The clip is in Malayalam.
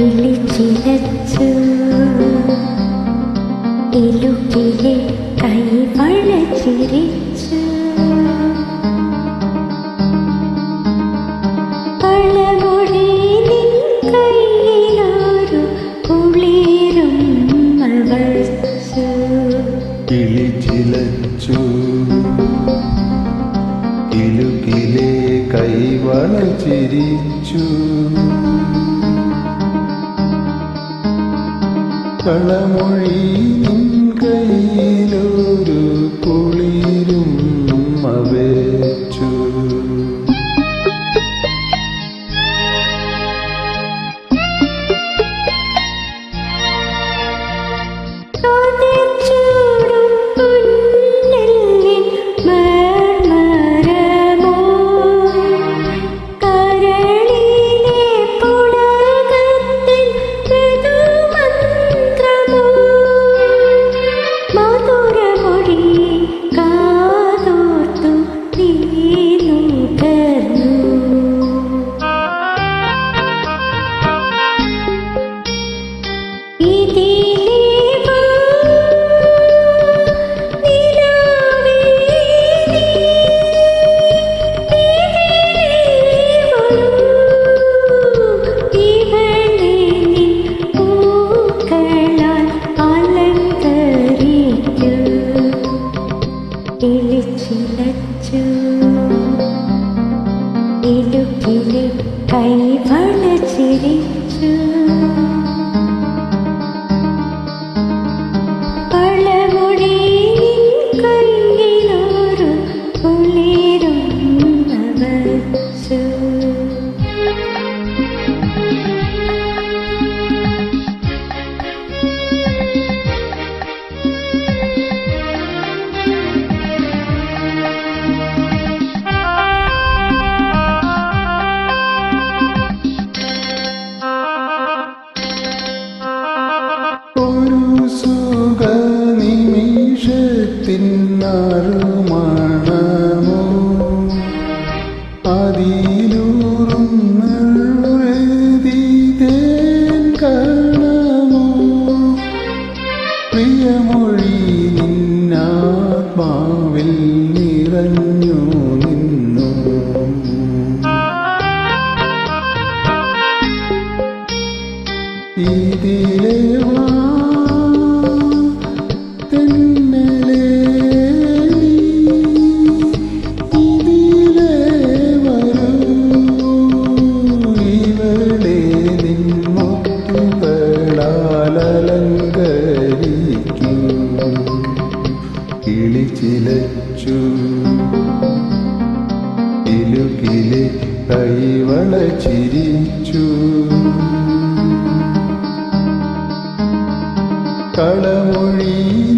കിളിച്ചിലച്ചു ഇലുക്കിലെ കൈ വളച്ചിരിച്ചു. കിളിച്ചിലച്ചു. കിലുകിലെ കൈവള ചിരിച്ചു കളമൊഴി നിൻ കയ്യിലൊരു കുളിരും. കിളിച്ചിലച്ചു ഇടുക്കിലെ കൈവള ചിരിച്ചു നിന്നാത്മാവിൽ നിറഞ്ഞു നിന്നു. ഇതിലെ കിളിച്ചിലച്ചു ഇലുകിലെ കൈവള ചിരിച്ചു. കളമൊഴി